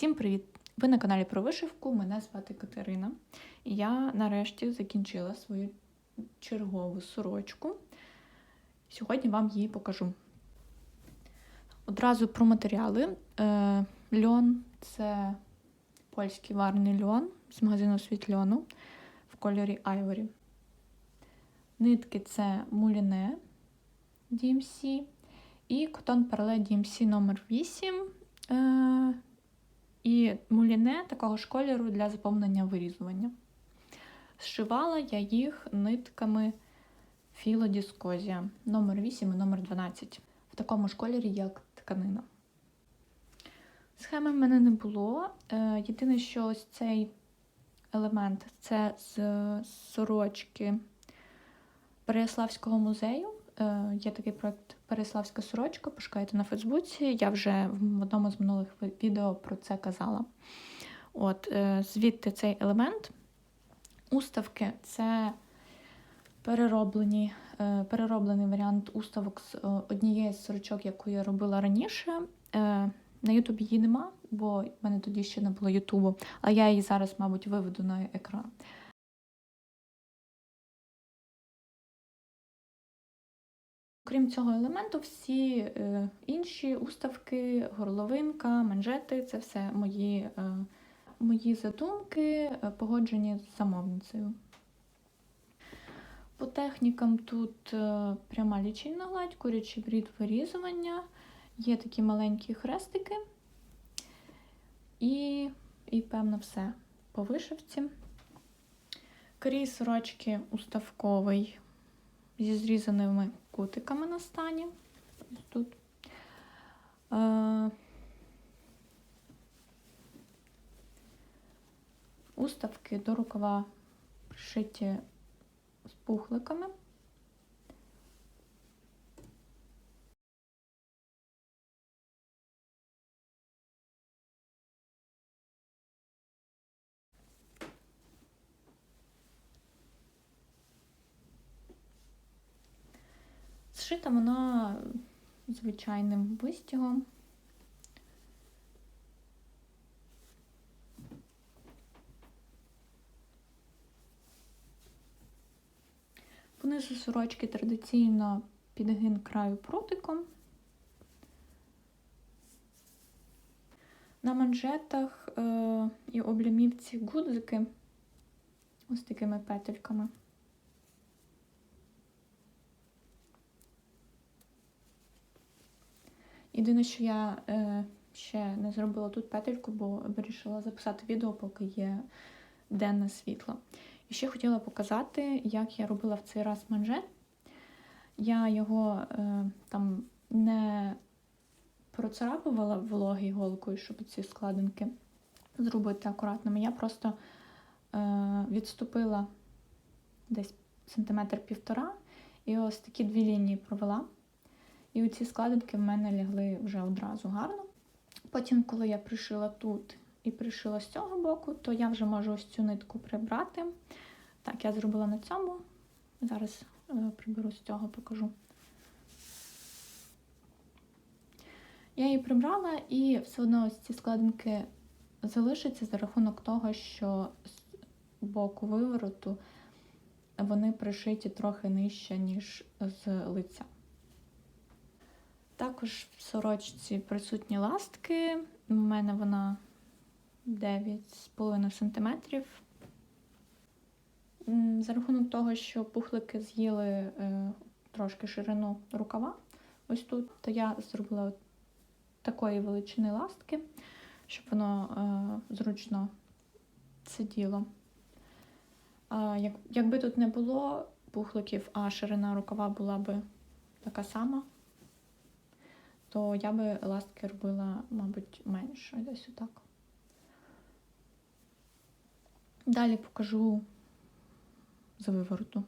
Всім привіт! Ви на каналі про вишивку. Мене звати Катерина. Я нарешті закінчила свою чергову сорочку. Сьогодні вам її покажу. Одразу про матеріали. Е, льон це польський варний льон з магазину Світ льону в кольорі Айворі. Нитки це муліне DMC і Cotton Parle DMC номер 8 е, і такого ж кольору для заповнення вирізування. Зшивала я їх нитками філодіскозія номер 8 і номер 12 в такому ж кольорі, як тканина. Схеми в мене не було. Е, Єдине, що ось цей елемент це з сорочки Переяславського музею. Е, Є такий проект Переяславська сорочка, пошукайте на Фейсбуці. Я вже в одному з минулих відео про це казала. От, е, Звідти цей елемент. Уставки це перероблені, е, перероблений варіант уставок з однієї з сорочок, яку я робила раніше. На Ютубі її нема, бо в мене тоді ще не було Ютубу, а я її зараз, мабуть, виведу на екран. Крім цього елементу, всі е, інші уставки, горловинка, манжети це все мої, е, мої задумки, е, погоджені з замовницею. По технікам тут е, пряма лічильна гладь, курячий брід вирізування, є такі маленькі хрестики і, і певно, все по вишивці. Крій сорочки уставковий зі зрізаними кутиками на стані. Тут. Уставки до рукава пришиті з пухликами. Зшита вона звичайним вистягом. Понизу сорочки традиційно підгин краю прутиком. На манжетах е і облямівці гудзики ось такими петельками. Єдине, що я е, ще не зробила тут петельку, бо вирішила записати відео, поки є денне світло. І ще хотіла показати, як я робила в цей раз манжет. Я його е, там не процарапувала вологою голкою, щоб ці складинки зробити акуратними. Я просто е, відступила десь сантиметр півтора, і ось такі дві лінії провела. І оці складинки в мене лягли вже одразу гарно. Потім, коли я пришила тут і пришила з цього боку, то я вже можу ось цю нитку прибрати. Так, я зробила на цьому. Зараз е, приберу з цього, покажу. Я її прибрала, і все одно ось ці складинки залишаться за рахунок того, що з боку вивороту вони пришиті трохи нижче, ніж з лиця. Також в сорочці присутні ластки. У мене вона 9,5 см. За рахунок того, що пухлики з'їли е, трошки ширину рукава, ось тут, то я зробила такої величини ластки, щоб воно е, зручно сиділо. Як, Якби тут не було пухликів, а ширина рукава була би така сама, то я би ластки робила, мабуть, менше, десь отак. Далі покажу з вивороту.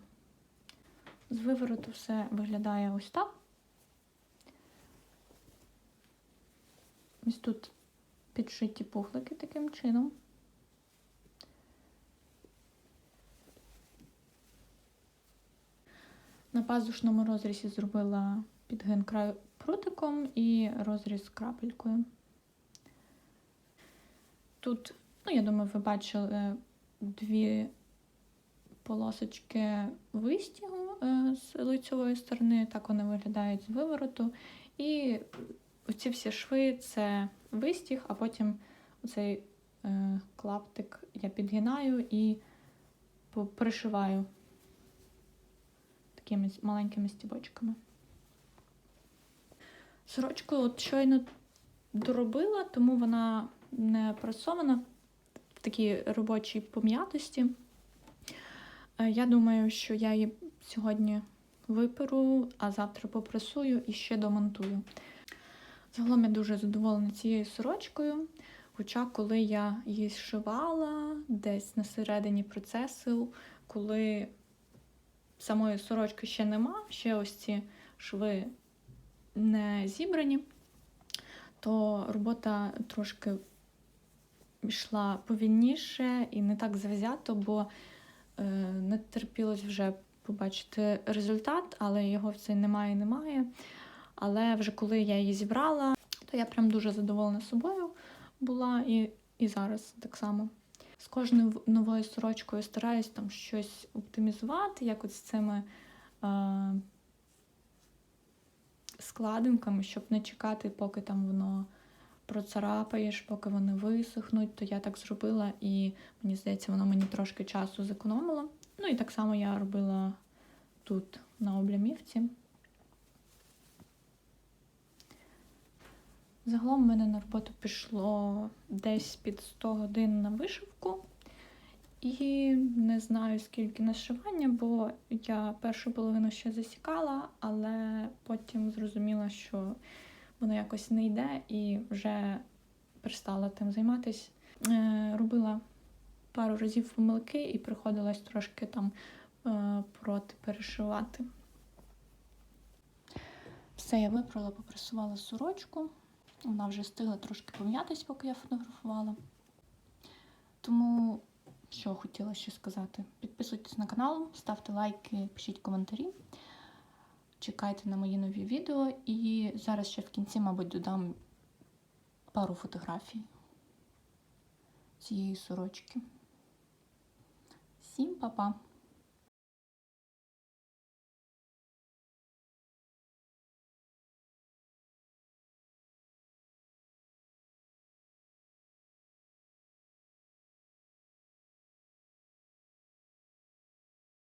З вивороту все виглядає ось так. Ось тут підшиті пухлики таким чином. На пазушному розрізі зробила підгин краю прутиком і розріз крапелькою. Тут, ну, я думаю, ви бачили дві полосочки вистігу е, з лицьової сторони, так вони виглядають з вивороту. І оці всі шви це вистіг, а потім цей е, клаптик я підгинаю і пришиваю такими маленькими стібочками. Сорочку от щойно доробила, тому вона не пресована в такій робочій пом'ятості. Е, Я думаю, що я її сьогодні виперу, а завтра попресую і ще домонтую. Загалом я дуже задоволена цією сорочкою. Хоча, коли я її зшивала десь на середині процесу, коли самої сорочки ще нема, ще ось ці шви не зібрані, то робота трошки йшла повільніше і не так завзято, бо е, не терпілось вже побачити результат, але його все немає і немає. Але вже коли я її зібрала, то я прям дуже задоволена собою була і, і зараз так само. З кожною новою сорочкою стараюсь там щось оптимізувати, як от з цими е, складинками, щоб не чекати, поки там воно процарапаєш, поки вони висохнуть, то я так зробила, і мені здається, воно мені трошки часу зекономило. Ну і так само я робила тут, на облямівці. Загалом в мене на роботу пішло десь під 100 годин на вишивку. І не знаю скільки на шивання, бо я першу половину ще засікала, але потім зрозуміла, що воно якось не йде і вже перестала тим займатися. Е, робила пару разів помилки і приходилось трошки там е, проти перешивати. Все, я випрала, попресувала сорочку. Вона вже встигла трошки пом'ятись, поки я фотографувала. Тому, що хотіла ще сказати, підписуйтесь на канал, ставте лайки, пишіть коментарі. Чекайте на мої нові відео. І зараз ще в кінці, мабуть, додам пару фотографій цієї сорочки. Всім па-па!